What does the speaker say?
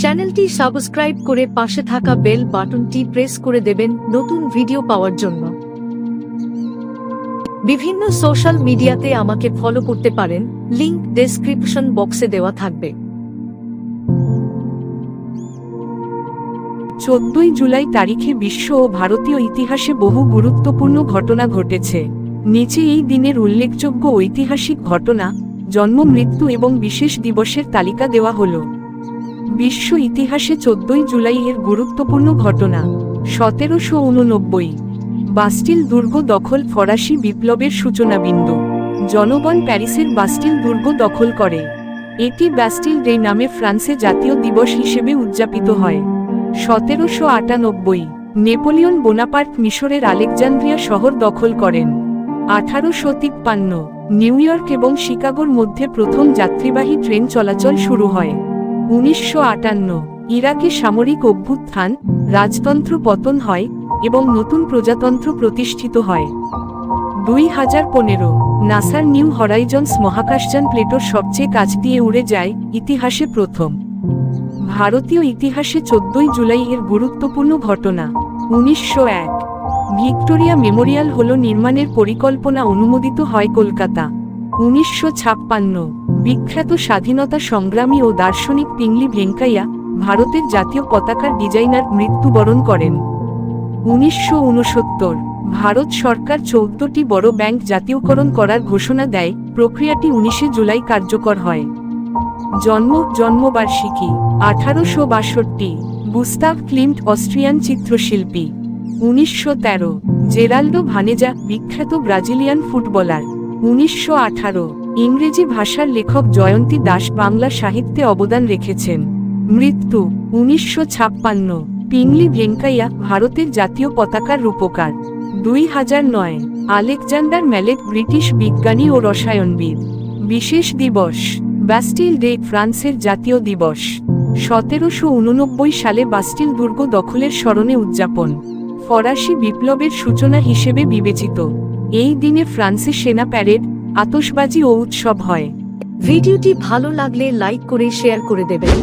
চ্যানেলটি সাবস্ক্রাইব করে পাশে থাকা বেল বাটনটি প্রেস করে দেবেন নতুন ভিডিও পাওয়ার জন্য। বিভিন্ন সোশ্যাল মিডিয়াতে আমাকে ফলো করতে পারেন, লিংক ডেসক্রিপশন বক্সে দেওয়া থাকবে। চোদ্দই জুলাই তারিখে বিশ্ব ও ভারতীয় ইতিহাসে বহু গুরুত্বপূর্ণ ঘটনা ঘটেছে। নিচে এই দিনের উল্লেখযোগ্য ঐতিহাসিক ঘটনা, জন্ম, মৃত্যু এবং বিশেষ দিবসের তালিকা দেওয়া হল। বিশ্ব ইতিহাসে চোদ্দই জুলাই এর গুরুত্বপূর্ণ ঘটনা, সতেরোশো উননব্বই। বাস্টিল দুর্গ দখল ফরাসি বিপ্লবের সূচনা বিন্দু জনগণ প্যারিসের বাস্টিল দুর্গ দখল করে। এটি ব্যাস্টিল ডে নামে ফ্রান্সে জাতীয় দিবস হিসেবে উদযাপিত হয়। সতেরোশো আটানব্বই, নেপোলিয়ন বোনাপার্ট মিশরের আলেকজান্দ্রিয়া শহর দখল করেন। আঠারোশো তিপ্পান্ন, নিউ ইয়র্ক এবং শিকাগোর মধ্যে প্রথম যাত্রীবাহী ট্রেন চলাচল শুরু হয়। উনিশশো আটান্ন, ইরাকে সামরিক অভ্যুত্থান, রাজতন্ত্র পতন হয় এবং নতুন প্রজাতন্ত্র প্রতিষ্ঠিত হয়। দুই হাজার পনেরো, নাসার নিউ হরাইজন্স মহাকাশযান প্লেটোর সবচেয়ে কাছ দিয়ে উড়ে যায় ইতিহাসে প্রথম। ভারতীয় ইতিহাসে চোদ্দই জুলাই এর গুরুত্বপূর্ণ ঘটনা, উনিশশো এক। ভিক্টোরিয়া মেমোরিয়াল হল নির্মাণের পরিকল্পনা অনুমোদিত হয় কলকাতা, উনিশশো ছাপ্পান্ন। বিখ্যাত স্বাধীনতা সংগ্রামী ও দার্শনিক পিংলি ভেঙ্কাইয়া ভারতের জাতীয় পতাকার ডিজাইনার মৃত্যুবরণ করেন। উনিশশো উনসত্তর ভারত সরকার চৌদ্দটি বড় ব্যাংক জাতীয়করণ করার ঘোষণা দেয়, প্রক্রিয়াটি উনিশে জুলাই কার্যকর হয়। জন্ম, জন্মবার্ষিকী, আঠারোশো বাষট্টি, গুস্তাভ ক্লিন্ট অস্ট্রিয়ান চিত্রশিল্পী। উনিশশো তেরো, জেরাল্ডো ভানেজা, বিখ্যাত ব্রাজিলিয়ান ফুটবলার। উনিশশো আঠারো ইংরেজি ভাষার লেখক জয়ন্তী দাস বাংলা সাহিত্যে অবদান রেখেছেন। মৃত্যু, উনিশশো ছাপ্পান্ন, পিংলি ভেঙ্কাইয়া, ভারতের জাতীয় পতাকার রূপকার। দুই হাজার নয়, আলেকজান্ডার ম্যালেক, ব্রিটিশ বিজ্ঞানী ও রসায়নবিদ। বিশেষ দিবস, বাস্টিল ডে, ফ্রান্সের জাতীয় দিবস। সতেরোশো উননব্বই সালে বাস্টিল দুর্গ দখলের স্মরণে উদযাপন। ফরাসি বিপ্লবের সূচনা হিসেবে বিবেচিত। এই দিনে ফ্রান্সে সেনা প্যারেড আতশবাজি ও উৎসব হয়। ভিডিওটি ভালো লাগলে লাইক করে শেয়ার করে দেবেন।